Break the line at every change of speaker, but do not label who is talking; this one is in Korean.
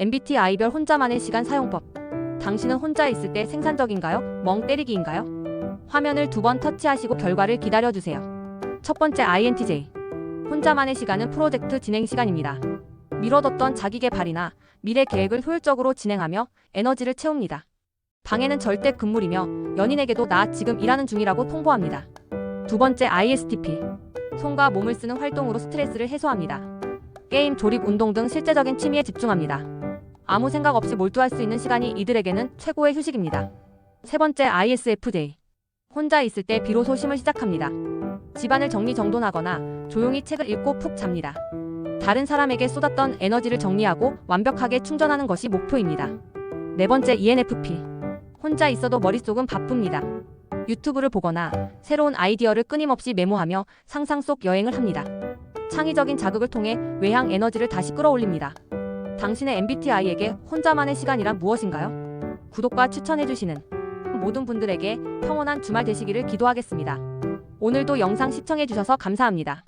MBTI별 혼자만의 시간 사용법. 당신은 혼자 있을 때 생산적인가요? 멍 때리기인가요? 화면을 두 번 터치하시고 결과를 기다려주세요. 첫 번째 INTJ. 혼자만의 시간은 프로젝트 진행 시간입니다. 미뤄뒀던 자기 개발이나 미래 계획을 효율적으로 진행하며 에너지를 채웁니다. 방해는 절대 금물이며 연인에게도 나 지금 일하는 중이라고 통보합니다. 두 번째 ISTP. 손과 몸을 쓰는 활동으로 스트레스를 해소합니다. 게임, 조립, 운동 등 실제적인 취미에 집중합니다. 아무 생각 없이 몰두할 수 있는 시간이 이들에게는 최고의 휴식입니다. 세 번째 ISFJ. 혼자 있을 때 비로소 쉼을 시작합니다. 집안을 정리정돈하거나 조용히 책을 읽고 푹 잡니다. 다른 사람에게 쏟았던 에너지를 정리하고 완벽하게 충전하는 것이 목표입니다. 네 번째 ENFP. 혼자 있어도 머릿속은 바쁩니다. 유튜브를 보거나 새로운 아이디어를 끊임없이 메모하며 상상 속 여행을 합니다. 창의적인 자극을 통해 외향 에너지를 다시 끌어올립니다. 당신의 MBTI에게 혼자만의 시간이란 무엇인가요? 구독과 추천해주시는 모든 분들에게 평온한 주말 되시기를 기도하겠습니다. 오늘도 영상 시청해주셔서 감사합니다.